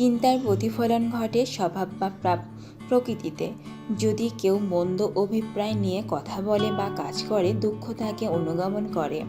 চিন্তার প্রতিফলন ঘটে স্বভাব বা প্রকৃতিতে। যদি কেউ মন্দ অভিপ্রায় নিয়ে কথা বলে বা কাজ করে, দুঃখ তাকে অনুগমন করে।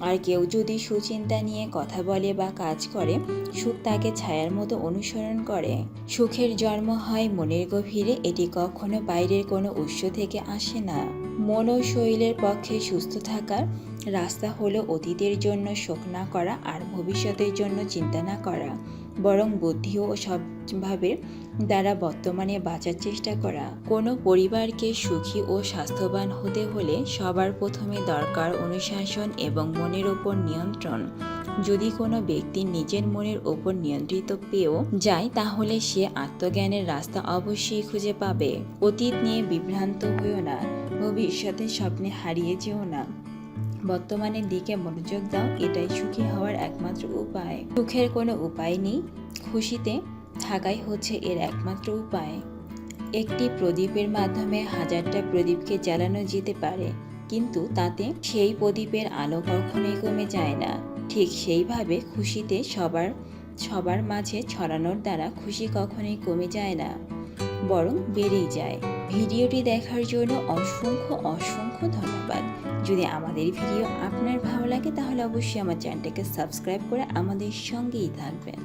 আর কেউ যদি সুচিন্তা নিয়ে কথা বলে বা কাজ করে, সুখ তাকে ছায়ার মতো অনুসরণ করে। সুখের জন্ম হয় মনের গভীরে, এটি কখনো বাইরের কোনো উৎস থেকে আসে না। মন ও শরীরের পক্ষে সুস্থ থাকার রাস্তা হলো অতীতের জন্য শোক না করা আর ভবিষ্যতের জন্য চিন্তা না করা। বরং বুদ্ধি ও সবভাবে দ্বারা বর্তমানে বাঁচার চেষ্টা করা। কোনো পরিবারকে সুখী ও স্বাস্থ্যবান হতে হলে সবার প্রথমে দরকার অনুশাসন এবং মনের ওপর নিয়ন্ত্রণ। যদি কোনো ব্যক্তি নিজের মনের ওপর নিয়ন্ত্রিত পেয়েও যায়, তাহলে সে আত্মজ্ঞানের রাস্তা অবশ্যই খুঁজে পাবে। অতীত নিয়ে বিভ্রান্ত হইও না। ভবিষ্যতের স্বপ্নে হারিয়ে যেও না। বর্তমানের দিকে মনোযোগ দাও, এটাই সুখী হওয়ার একমাত্র উপায়। সুখের কোনো উপায় নেই, খুশিতে থাকাই হচ্ছে এর একমাত্র উপায়। একটি প্রদীপের মাধ্যমে হাজারটা প্রদীপকে জ্বালানো যেতে পারে, কিন্তু তাতে সেই প্রদীপের আলো কখনোই কমে যায় না। ঠিক সেইভাবে খুশিতে সবার সবার মাঝে ছড়ানোর দ্বারা খুশি কখনোই কমে যায় না, বরং বেড়েই যায়। ভিডিওটি দেখার জন্য অসংখ্য অসংখ্য ধন্যবাদ। যদি আমাদের ভিডিও আপনার ভালো লাগে তাহলে অবশ্যই আমার চ্যানেলটাকে সাবস্ক্রাইব করে আমাদের সঙ্গেই থাকবেন।